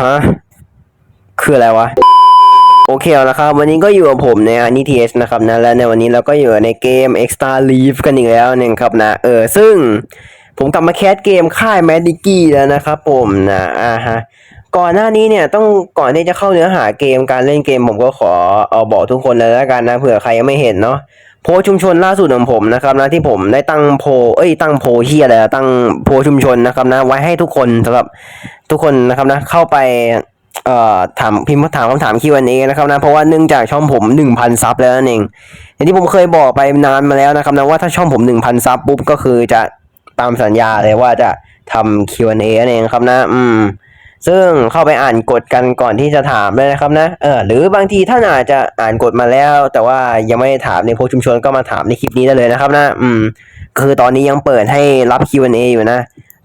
ฮะ คืออะไรวะ โอเคเอาละครับ วันนี้ก็อยู่กับผมในอานิทีเอสนะครับนะ และในวันนี้เราก็อยู่ในเกม Extra Leaf กันอีกแล้วนึ่งครับนะ เออ ซึ่งผมกลับมาแคสเกมค่ายแมดดิกี้แล้วนะครับผมนะอ่าฮะก่อนหน้านี้เนี่ยต้องก่อนที่จะเข้าเนื้อหาเกมการเล่นเกมผมก็ขอเอาบอกทุกคนเลยแล้วกันนะเผื่อใครยังไม่เห็นเนาะโพสชุมชนล่าสุดของผมนะครับนะที่ผมได้ตั้งโพเอ้ยตั้งโพเฮียอะไรตั้งโพชุมชนนะครับนะไว้ให้ทุกคนสำหรับ ทุกคนนะครับนะเข้าไปเอ่อถามพิมพ์ถามคำถาม Q&A นะครับนะเพราะว่าเนื่องจากช่องผมหนึ่งพันซับแล้วนั่นเองอย่างที่ผมเคยบอกไปนานมาแล้วนะครับนะว่าถ้าช่องผมหนึ่งพันซับปุ๊บก็คือจะตามสัญญาเลยว่าจะทำ Q&A นั่นเองครับนะ อืม ซึ่งเข้าไปอ่านกฎกันก่อนที่จะถามเลยนะครับนะเออหรือบางทีท่านอาจจะอ่านกฎมาแล้ว แต่ว่ายังไม่ได้ถามในโพชุมชนก็มาถามในคลิปนี้ได้เลยนะครับนะ อืม คือตอนนี้ยังเปิดให้รับ Q&A อยู่นะ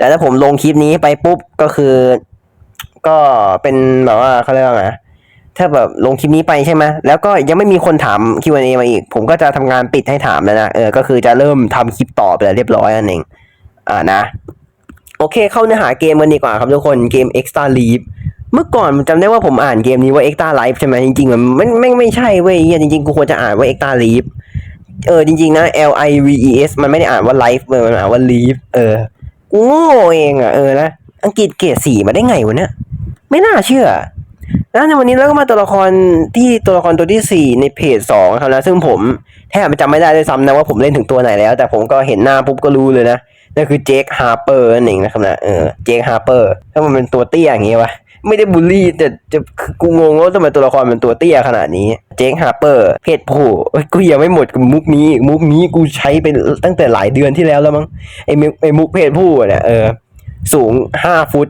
แต่ถ้าผมลงคลิปนี้ไปปุ๊บก็คือ ก็เป็นแบบว่าเขาเรียกว่าไงถ้าแบบลงคลิปนี้ไปใช่ไหมแล้วก็ยังไม่มีคนถาม Q&A มาอีก ผมก็จะทำงานปิดให้ถามแล้วนะเออก็คือจะเริ่มทำคลิปตอบแล้วเรียบร้อยนั่นเองอ่านะ โอเคเข้าเนื้อหาเกมกันดีกว่าครับทุกคนเกม Extra Leaf เมื่อก่อนผมจำได้ว่าผมอ่านเกมนี้ว่า Extra Life ใช่ไหมจริงๆมันไม่ไม่ไม่ใช่เว้ยจริงๆกูควรจะอ่านว่า Extra Leaf เออจริงๆนะ L I V E S มันไม่ได้อ่านว่า Life เลยมันอ่านว่า Leaf เออ โง่เองอะเออนะอังกฤษเกรดสี่มาได้ไงวะเนี่ยไม่น่าเชื่อ แล้วในวันนี้เราก็มาตัวละครที่ตัวละครตัวที่สี่ในเพจสองครับนะซึ่งผมแทบจำไม่ได้ด้วยซ้ำนะว่าผมเล่นถึงตัวไหนแล้ว แต่ผมก็เห็นหน้าปุ๊บก็รู้เลยนะ นั่นคือเจคฮาร์เปอร์นั่นเองนะครับนะเออเจคฮาร์เปอร์ถ้ามันเป็นตัวเตี้ยอย่างงี้วะไม่ได้บูลลี่แต่จะกูงงว่าทำไมตัวละครมันตัวเตี้ยขนาดนี้ เจคฮาร์เปอร์ เพศผู้กูยังไม่หมดกับมุกนี้อีกมุกนี้กูใช้ไปตั้งแต่หลายเดือนที่แล้วแล้วมั้งไอ้มุกไอ้มุกเพศผู้เนี่ยเออสูงห้าฟุต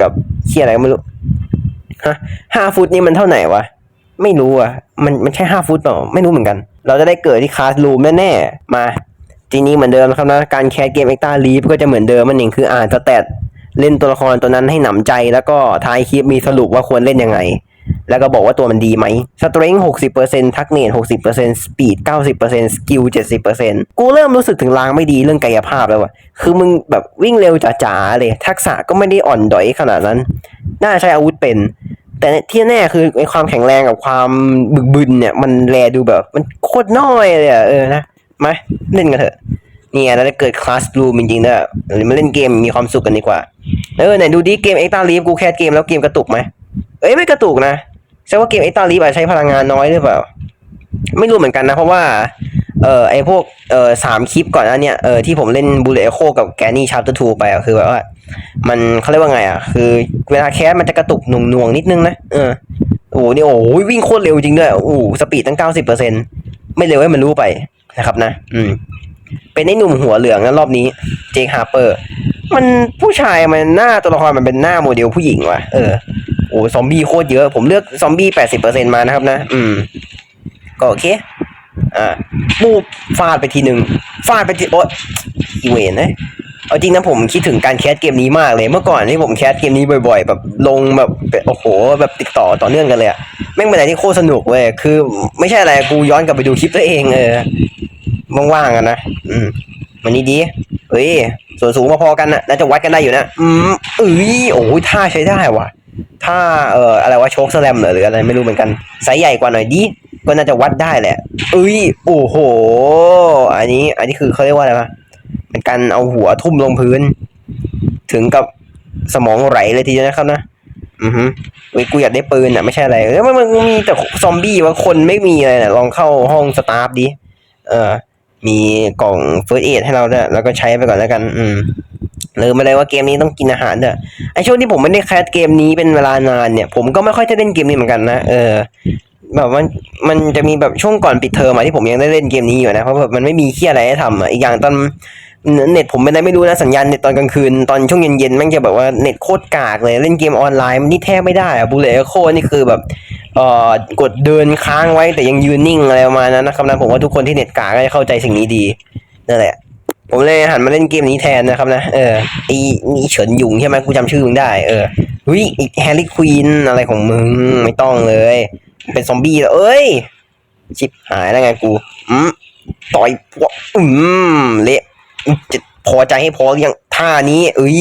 กับเชี่ยอะไรก็ไม่รู้ฮะห้าฟุตนี่มันเท่าไหร่วะไม่รู้อะมันมันใช่ห้าฟุตเปล่าไม่รู้เหมือนกัน เราจะได้เกิดที่คลาสรูมแน่ๆมา ทีนี้เหมือนเดิมนะครับนะ การแคสเกมเอ็กตาลีฟก็จะเหมือนเดิมมันเองคืออ่านสแตทเล่นตัวละครตัวนั้นให้หนำใจ แล้วก็ท้ายคลิปมีสรุปว่าควรเล่นยังไง แล้วก็บอกว่าตัวมันดีไหมสเตร n งหกสิบเปอร์เซ็นต์ทักเนตหกสิบเปอร์เซ็นต์สปีดเก้าสิบเปอร์เซ็นต์สกิลเจ็ดสิบเปอร์เซ็นต์กูเริ่มรู้สึกถึงลางไม่ดีเรื่องกายภาพแล้วว่ะ คือมึงแบบวิ่งเร็วจ๋าๆเลย ทักษะก็ไม่ได้อ่อนดอยขนาดนั้น น่าใช้อาวุธเป็น แต่ที่แน่คือไอความแข็งแรงกับความบึกบึนเนี่ยมันแลดูแบบ มันโคตรน้อยเลยอะเออนะ มาเล่นกันเถอะ เนี่ไงแล้วเกิดคลาสรูมจริงๆด้วยหรือมาเล่นเกมมีความสุขกันดีกว่า เออไหนดูดิเกมเอ็กตาลีฟกูแคสเกมแล้วเกมกระตุกไหมเอ้ยไม่กระตุกนะแสดงว่าเกมเอ็กตาลีฟอาจใช้พลังงานน้อยหรือเปล่า ไม่รู้เหมือนกันนะ เพราะว่า เออไอพวกเออสามคลิปก่อนอันเนี้ยเออที่ผมเล่นบูเลโคกับแกนี่ชาร์ตทูไปอะคือแบบว่า มันเขาเรียกว่าไงอะคือ เวลาแคสมันจะกระตุกหน่วงหน่วงๆนิดนึงนะเออโอ้โหนี่โอ้โหวิ่งโคตรเร็วจริงด้วยโอ้โหสปีดตั้งเก้าสิบเปอร์เซ็นต์ไม่เร็วให้มันรู้ไป นะครับนะ อืม เป็นไอ้หนุ่มหัวเหลืองนะรอบนี้เจคฮาร์เปอร์ มันผู้ชายมันหน้าตัวละครมันเป็นหน้าโมเดลผู้หญิงว่ะเออโอ้ซอมบี้โคตรเยอะ ผมเลือกซอมบี้แปดสิบเปอร์เซ็นมานะครับ นะ อืม ก็โอเค อ่าปูฟาดไปทีหนึ่งฟาดไปทีโอ๊ยอีเวนนะเอาจริงนะผมคิดถึงการแคสเกมนี้มากเลย เมื่อก่อนที่ผมแคสเกมนี้บ่อย ๆ แบบลงแบบโอ้โห แบบติดต่อต่อเนื่องกันเลยอะ แม่งเป็นอะไรที่โคตรสนุกเว้ยคือ ไม่ใช่อะไรกูย้อนกลับไปดูคลิปตัวเองเออว่างๆกันนะอืมมันนี้ดีเฮ้ยส่วนสูงพอๆกันนะน่าจะวัดกันได้อยู่นะอืมเอ้ยโอ้ยท่าใช้ได้ว่ะท่าเอ่ออะไรวะโชคสแลมหรืออะไรไม่รู้เหมือนกันไซส์ใหญ่กว่าหน่อยดิก็น่าจะวัดได้แหละเอ้ยโอ้โห อันนี้ อันนี้คือเขาเรียกว่าอะไรวะเป็นการเอาหัวทุ่มลงพื้น ถึงกับสมองไหลเลยทีเดียวนะครับนะ อือฮึเฮ้ยกูอยากได้ปืนอะไม่ใช่อะไรเอ้ยมันมันมีแต่ซอมบี้ว่าคนไม่มีอะไรนะลองเข้าห้องสตาฟดิเออ มีกล่องเฟิร์สเอให้เราด้วยแล้วก็ใช้ไปก่อนแล้วกัน อืมลืมไปเลยว่าเกมนี้ต้องกินอาหารด้วยไอช่วงที่ผมไม่ได้แคสเกมนี้เป็นเวลานานเนี่ย ผมก็ไม่ค่อยจะเล่นเกมนี้เหมือนกันนะเออ แบบมันมันจะมีแบบช่วงก่อนปิดเทอมอะที่ผมยังได้เล่นเกมนี้อยู่นะเพราะแบบมันไม่มีเคียอะไรให้ทำอะอีกอย่างตอน เน็ตผมเป็นอะไรไม่รู้นะสัญญาณเน็ตตอนกลางคืนตอนช่วงเย็นๆแม่งจะแบบว่าเน็ตโคตรกากเลยเล่นเกมออนไลน์มันนี่แทบไม่ได้อะบูเลโคนี่คือแบบเอ่อกดเดินค้างไว้แต่ยังยืนนิ่งอะไรประมาณนั้นนะครับนะผมว่าทุกคนที่เน็ตกากก็จะเข้าใจสิ่งนี้ดีนั่นแหละ ผมเลยหันมาเล่นเกมนี้แทนนะครับนะเออไอ้นี่เฉินหยุงใช่ไหมกูจำชื่อมึงได้เออเฮ้ยไอ้แฮร์รี่ควีนอะไรของมึงไม่ต้องเลย เป็นซอมบี้แล้วเอ้ยชิบหายแล้วไงกูอืมต่อยพวกอืมเละ จะพอใจให้พออยังท่านี้เอ้ย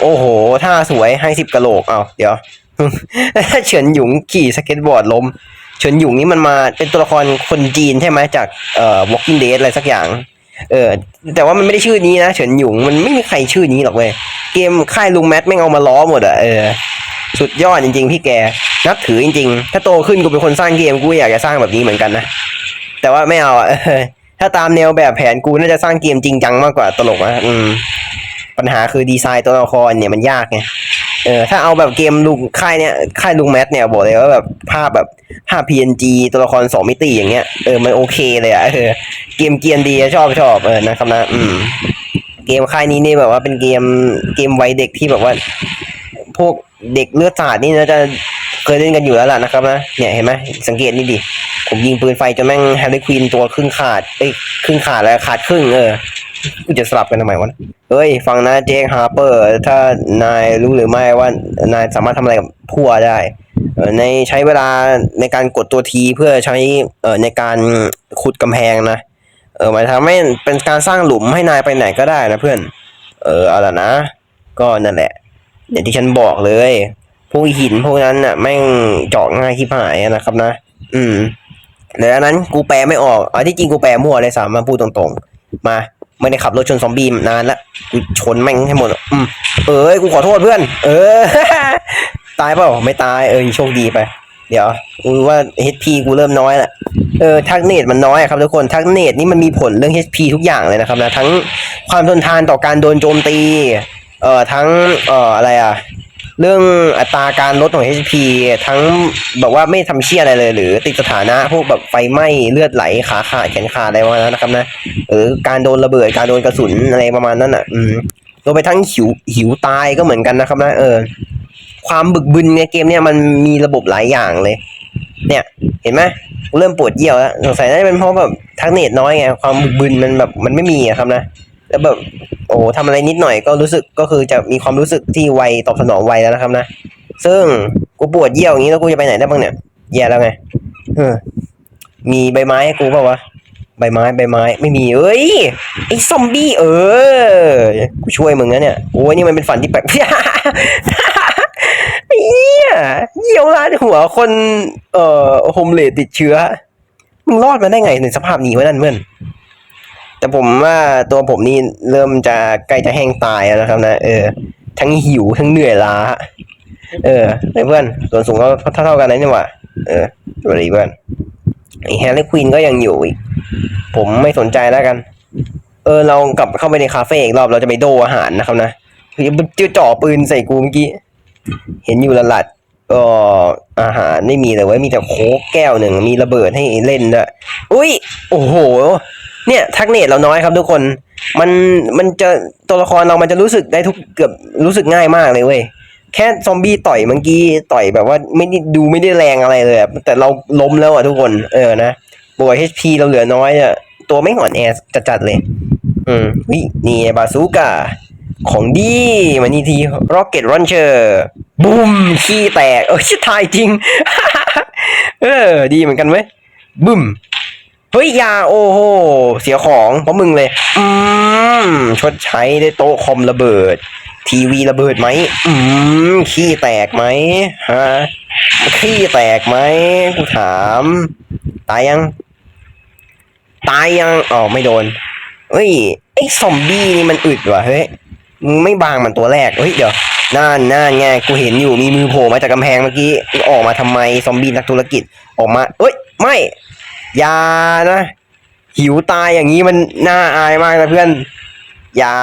โอ้โห ท่าสวยให้สิบกะโหลกเอาเดี๋ยวเฉินหยุงขี่สเก็ตบอร์ดล้มเฉินหยุงนี่มันมาเป็นตัวละครคนจีนใช่ไหมจากเอ่อ Walking Dead อะไรสักอย่าง เออ แต่ว่ามันไม่ได้ชื่อนี้นะเฉินหยุงมันไม่มีใครชื่อนี้หรอกเว้ยเกมค่ายลุงแมทแม่งเอามาล้อหมดอะเออสุดยอดจริง ๆ พี่แกนับถือจริง ๆ ถ้าโตขึ้นกูเป็นคนสร้างเกมกูอยากจะสร้างแบบนี้เหมือนกันนะแต่ว่าไม่เอาอะ ถ้าตามแนวแบบแผนกูน่าจะสร้างเกมจริงจังมากกว่าตลกอะอืม ปัญหาคือดีไซน์ตัวละครเนี่ยมันยากไงเออถ้าเอาแบบเกมลุงค่ายเนี่ยค่ายลุงแมทเนี่ยบอกเลยว่าแบบภาพแบบภาพ PNG ตัวละครสองมิติอย่างเงี้ยเออมันโอเคเลยอะเออเกมเกียนดีอะชอบชอบเออนะครับนะอืมเกมค่ายนี้นี่แบบว่าเป็นเกมเกมวัยเด็กที่แบบว่า พวกเด็กเลือดสาดนี่นะจะเคยเล่นกันอยู่แล้วล่ะนะครับนะเนี่ยเห็นไหมสังเกตนี่ดิ ผมยิงปืนไฟจนแม่งแฮร์รี่ควีนตัวครึ่งขาดเอ้ยครึ่งขาดแล้วขาดครึ่งเออกูจะสลับกันทำไมวะเอ้ยฟังนะเจคฮาร์เปอร์ ถ้านายรู้หรือไม่ว่านายสามารถทำอะไรกับพัวได้ในใช้เวลาในการกดตัวทีเพื่อใช้เอ่อในการขุดกำแพงนะเออหมายทำให้เป็นการสร้างหลุมให้นายไปไหนก็ได้นะเพื่อน เออเอาละนะ ก็นั่นแหละอย่างที่ฉันบอกเลย พวกหินพวกนั้นน่ะแม่งเจาะง่ายที่หายนะครับนะ อืม เดี๋ยวนั้นกูแปลไม่ออกเอาที่จริงกูแปลมั่วเลยสามมาพูดตรงๆ มาไม่ได้ขับรถชนซอมบี้นานละกูชนแม่งให้หมดอืมเอ้ยกูขอโทษเพื่อน เออ ตายเปล่าไม่ตายเออโชคดีไป เดี๋ยวกูว่า HP กูเริ่มน้อยละเออทักเนตมันน้อยครับทุกคนทักเนตนี่มันมีผลเรื่อง HP ทุกอย่างเลยนะครับนะทั้งความทนทานต่อการโดนโจมตี เอ่อทั้งเอ่ออะไรอะ เรื่องอัตราการลดของ HP ทั้งแบบว่าไม่ทำเชี่ยอะไรเลย หรือติดสถานะพวกแบบไฟไหม้เลือดไหลขาขาดแขนขาดอะไรประมาณนั้นนะครับนะหรือการโดนระเบิดการโดนกระสุนอะไรประมาณนั้นอะ อืมรวมไปทั้งหิวหิวตายก็เหมือนกันนะครับนะเออ ความบึกบึนในเกมเนี่ยมันมีระบบหลายอย่างเลย เนี่ย เห็นไหมเริ่มปวดเยี่ยวแล้วสงสัยน่าจะเป็นเพราะแบบทักเนตน้อยไงความบึกบึนมันแบบมันไม่มีอะครับนะ แล้วแบบโอ้ทำอะไรนิดหน่อยก็รู้สึกก็คือจะมีความรู้สึกที่ไวตอบสนองไวแล้วนะครับนะ ซึ่งกูปวดเยี่ยวอย่างนี้แล้วกูจะไปไหนได้บ้างเนี่ยแย่แล้วไงเออมีใบไม้ให้กูเปล่าวะใบไม้ใบไม้ไม่มีเอ้ยไอ้ซอมบี้เออกูช่วยมึงนะเนี่ยโอ้ยนี่มันเป็นฝันที่แปลกเหี้ยเยี่ยวราดหัวคนเอ่อโฮมเลดติดเชื้อมึงรอดมาได้ไงในสภาพนี้วะนั่นเพื่อน แต่ผมว่าตัวผมนี่เริ่มจะใกล้จะแห้งตายแล้วนะครับ นะเออ ทั้งหิวทั้งเหนื่อยล้า เออเพื่อนส่วนสูงเราเท่าเท่าๆกันนะนี่หว่าเออสวัสดีเพื่อนไอแฮร์รี่ควีนก็ยังอยู่อีก ผมไม่สนใจแล้วกัน เออ เรากลับเข้าไปในคาเฟ่อีกรอบเราจะไปโดอาหารนะครับนะเจะจ่อปืนใส่กูเมื่อกี้ เห็นอยู่ละหลัดก็อาหารไม่มีเลยว้มีแต่โค้กแก้วหนึ่งมีระเบิดให้เล่นด้วยอุ้ย โอ้โห เนี่ยทักเนตเราน้อยครับทุกคน มันมันจะตัวละครเรามันจะรู้สึกได้ทุกเกือบรู้สึกง่ายมากเลยเว้ยแค่ซอมบี้ต่อยเมื่อกี้ต่อยแบบว่าไม่ได้ดูไม่ได้แรงอะไรเลยอะแต่เราล้มแล้วอะทุกคน เออนะบวก HP เราเหลือน้อยอะตัวไม่ห่อนแอจัดๆเลย อืมวินี่บาซูก้าของดีมานี่ที Rocket Launcher บูมขี้แตก เออชิทายจริง เออ ดีเหมือนกันเว้ยบึ้ม เฮ้ยยาโอ้โห เสียของเพราะมึงเลย อืมชดใช้ได้โต๊ะคอมระเบิด ทีวีระเบิดไหมอืมขี้แตกไหมฮะขี้แตกไหมกูถาม ตายยัง ตายยังอ๋อไม่โดนเฮ้ยไอ้ซอมบี้นี่มันอึดว่ะเฮ้ยมึงไม่บางมันตัวแรกเฮ้ยเดี๋ยวนั่นนั่นไงกูเห็นอยู่มีมือโผล่มาจากกำแพงเมื่อกี้ออกมาทำไมซอมบี้นักธุรกิจออกมาเอ้ยไม่ อย่านะ หิวตายอย่างนี้มันน่าอายมากนะเพื่อนอย่า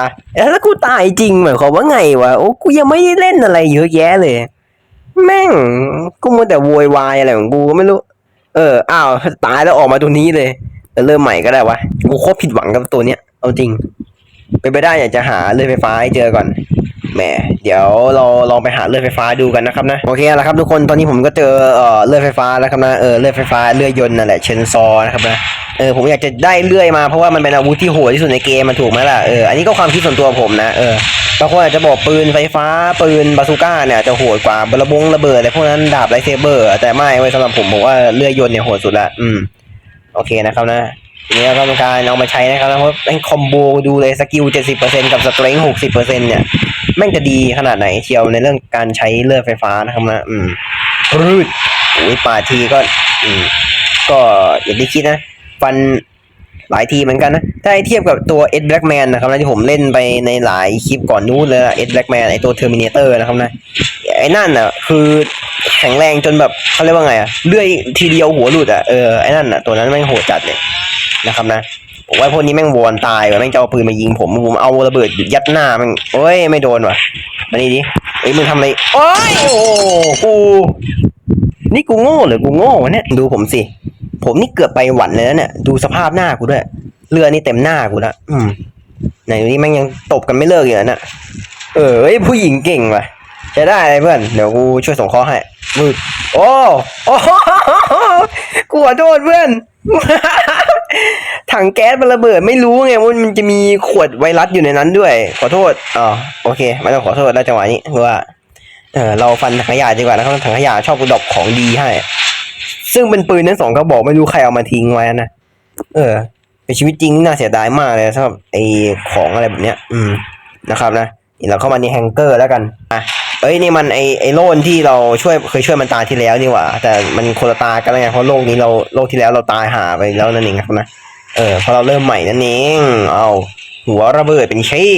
แล้วกูตายจริงหมายความว่าไงวะโอ้กูยังไม่ได้เล่นอะไรเยอะแยะเลย แม่งกูมัวแต่โวยวายอะไรของกูก็ไม่รู้ เอออ้าวตายแล้วออกมาตรงนี้เลยเออเริ่มใหม่ก็ได้วะกูโคตรผิดหวังกับตัวเนี้ยเอาจริงเป็นไปได้อยากจะหาเลยไฟฟ้าให้เจอก่อน แหมเดี๋ยวเราลองไปหาเลื่อยไฟฟ้าดูกันนะครับนะโอเคแล้วครับทุกคนตอนนี้ผมก็เจอเอ่อเลื่อยไฟฟ้าแล้วครับนะเออเลื่อยไฟฟ้าเลื่อยยนต์นั่นแหละเชนซอนะครับนะเออผมอยากจะได้เลื่อยมาเพราะว่ามันเป็นอาวุธที่โหดที่สุดในเกมมันถูกไหมล่ะเอออันนี้ก็ความคิดส่วนตัวผมนะเออบางคนอาจจะบอกปืนไฟฟ้าปืนบาซูก้าเนี่ยจะโหดกว่าระบงระเบิดอะไรพวกนั้นดาบไลท์เซเบอร์ แต่ไม่ไว้สำหรับผมผมว่าเลื่อยยนต์เนี่ยโหดสุดละอืมโอเคนะครับนะทีนี้เราก็ทำการเอามาใช้นะครับแล้วเพราะแม่งคอมโบดูเลยสกิล 70%กับสเตรนท์60%เนี่ย แม่งจะดีขนาดไหนเชียวในเรื่องการใช้เลือดไฟฟ้านะครับนะอืมรืดโอ้ยปาดทีก็ อืม ก็อย่างที่คิดนะ ฟันหลายทีเหมือนกันนะ ถ้าให้เทียบกับตัวเอ็ดแบล็กแมนนะครับนะที่ผมเล่นไปในหลายคลิปก่อนนู้นเลยเอ็ดแบล็กแมนไอตัวเทอร์มินเตอร์นะครับนะ ไอ้นั่นอะ คือแข็งแรงจนแบบเขาเรียกว่าไงอะเลื่อยทีเดียวหัวหลุดอะ เออ ไอ้นั่นอะ ตัวนั้นแม่งโหดจัดเลยนะครับนะ ผมว่าพวกนี้แม่งวอนตายว่ะแม่งจะเอาปืนมายิงผมผมเอาระเบิดยัดหน้าแม่งโอ้ยไม่โดนว่ะมานี่ดิเอ้ยมึงทำอะไรโอ้ยโอ้กูนี่กูโง่หรือกูโง่วะเนี่ยดูผมสิ ผมนี่เกือบไปหวันเลยนะเนี่ยดูสภาพหน้ากูด้วยเลือดนี่เต็มหน้ากูละอืมไหนนี่แม่งยังตบกันไม่เลิกอยู่นะเออเอ้ยผู้หญิงเก่งว่ะใช้ได้เลยเพื่อนเดี๋ยวกูช่วยส่งข้อให้มือโอ้โอ้กูขอโทษเพื่อน ถังแก๊สมันระเบิดไม่รู้ไงว่ามันจะมีขวดไวรัสอยู่ในนั้นด้วย ขอโทษอ๋อโอเคไม่ต้องขอโทษแล้วจังหวะนี้เพราะว่าเออเราฟันถังขยะดีกว่านะครับถังขยะชอบกูดอปของดีให้ ซึ่งเป็นปืนทั้งสองกระบอกไม่รู้ใครเอามาทิ้งไว้นะเออในชีวิตจริงน่าเสียดายมากเลยสำหรับไอของอะไรแบบเนี้ย อืมนะครับนะเราเข้ามาในแฮงเกอร์แล้วกันอะ เอ้ยนี่มันไอไอโลนที่เราช่วยเคยช่วยมันตายที่แล้วนี่หว่า แต่มันคนละตากันไงเพราะโลกนี้เราโลกที่แล้วเราตายหาไปแล้วนั่นเองครับนะเออพอเราเริ่มใหม่นั่นเองเอาหัวระเบิดเป็นชี้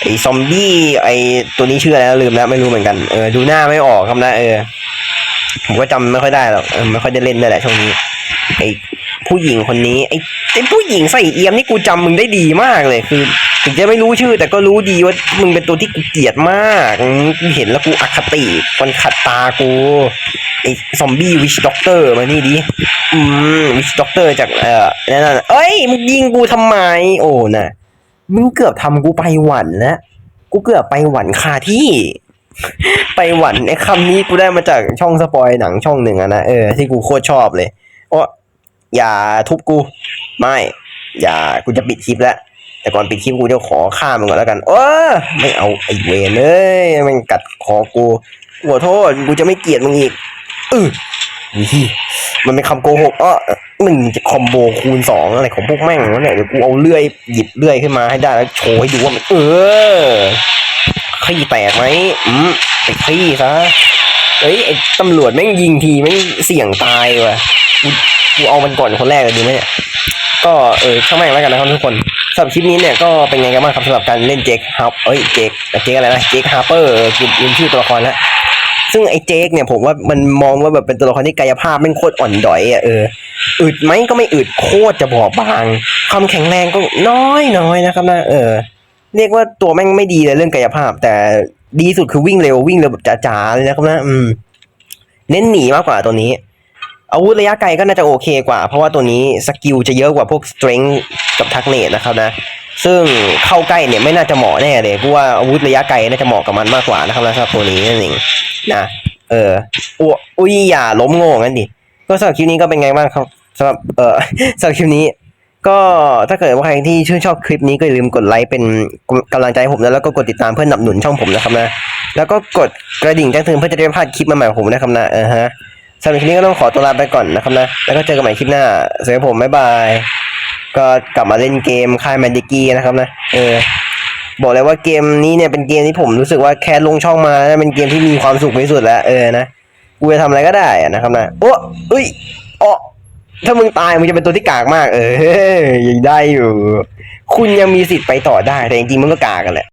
ไอซอมบี้ไอตัวนี้ชื่ออะไรลืมแล้วไม่รู้เหมือนกันเออดูหน้าไม่ออกครับนะเออผมก็จำไม่ค่อยได้หรอกเออไม่ค่อยได้เล่นเลยแหละช่วงนี้ไอผู้หญิงคนนี้ไอไอผู้หญิงใส่เอียมนี่กูจำมึงได้ดีมากเลยคือ ถึงจะไม่รู้ชื่อ แต่ก็รู้ดีว่ามึงเป็นตัวที่กูเกลียดมากกูเห็นแล้วกูอคติมันขัดตากูไอซอมบี้วิชด็อกเตอร์มานี่ดิอืมวิชด็อกเตอร์จากเอ่อนั่นน่ะเอ้ยมึงยิงกูทำไม โอ้น่ะมึงเกือบทำกูไปหวันแล้วกูเกือบไปหวันคาที่ ไปหวันไอ้คำนี้กูได้มาจากช่องสปอยหนังช่องหนึ่งอะนะเออที่กูโคตรชอบเลยโอ้อย่าทุบกู ไม่ อย่ากูจะปิดคลิปแล้ว แต่ก่อนปิดคลิปกูจะขอฆ่ามันก่อนแล้วกันเออไม่เอาไอ้เวนเลยมันกัดคอกูขอโทษกูจะไม่เกลียดมึงอีกเออนี่มันเป็นคำโกหกอ้อมึงจะคอมโบคูณสองอะไรของพวกแม่งวะเนี่ยเดี๋ยวกูเอาเลื่อยหยิบเลื่อยขึ้นมาให้ได้แล้วโชว์ให้ดูว่ามันเออขี้แตกไหมอืมไปขี้ซะเอ้ยไอ้ตำรวจแม่งยิงทีแม่งเสี่ยงตายว่ะกูกูเอามันก่อนคนแรกเลยดีไหมเนี่ยก็เออช่างแม่งแล้วกันนะครับทุกคน สำหรับคลิปนี้เนี่ยก็เป็นไงกันบ้างครับสำหรับการเล่นเจคฮับเอ้ยเจคเจคอะไรนะเจคฮาร์เปอร์คือลืมชื่อตัวละครแล้วซึ่งไอ้เจคเนี่ยผมว่ามันมองว่าแบบเป็นตัวละครที่กายภาพม่งโคตรอ่อนดอยอะเอออึดไหมก็ไม่อึดโคตรจะบอบบาง ความแข็งแรงก็น้อยน้อยนะครับนะเออ เรียกว่าตัวแม่งไม่ดีเลยเรื่องกายภาพ แต่ดีสุดคือวิ่งเร็ววิ่งเร็วแบบจ๋าๆเลยนะครับนะอืมเน้นหนีมากกว่าตัวนี้ อาวุธระยะไกลก็น่าจะโอเคกว่า เพราะว่าตัวนี้สกิลจะเยอะกว่าพวก strength กับทักเนตนะครับนะ ซึ่งเข้าใกล้เนี่ยไม่น่าจะเหมาะแน่เลยเพราะว่าอาวุธระยะไกลน่าจะเหมาะกับมันมากกว่านะครับนะสำหรับตัวนี้นั่นเองนะเอออวอุ้ยอย่าล้มโง่งั้นดิก็สำหรับคลิปนี้ก็เป็นไงบ้างครับสำหรับเออสำหรับคลิปนี้ ก็ถ้าเกิดว่าใครที่ชื่นชอบคลิปนี้ก็อย่าลืมกดไลค์เป็นกำลังใจให้ผมนะแล้วก็กดติดตามเพื่อนับสนุนช่องผมนะครับนะแล้วก็กดกระดิ่งแจ้งเตือนเพื่อจะได้พลาดคลิปใหม่ๆของผมนะครับนะเออฮะ สำหรับคลิปนี้ก็ต้องขอตัวลาไปก่อนนะครับนะ แล้วก็เจอกันใหม่คลิปหน้าสวัสดีผมบ๊ายบาย ก็กลับมาเล่นเกมค่ายแมนดิกี้นะครับนะ เออ บอกเลยว่าเกมนี้เนี่ยเป็นเกมที่ผมรู้สึกว่าแค่ลงช่องมาเป็นเกมที่มีความสุขที่สุดแล้วเออนะ กูจะทำอะไรก็ได้นะครับนะโอ้เอ้ยอ๋อถ้ามึงตายมึงจะเป็นตัวที่กากมาก เออยังได้อยู่ คุณยังมีสิทธิ์ไปต่อได้ แต่จริงๆมึงก็กากกันแหละ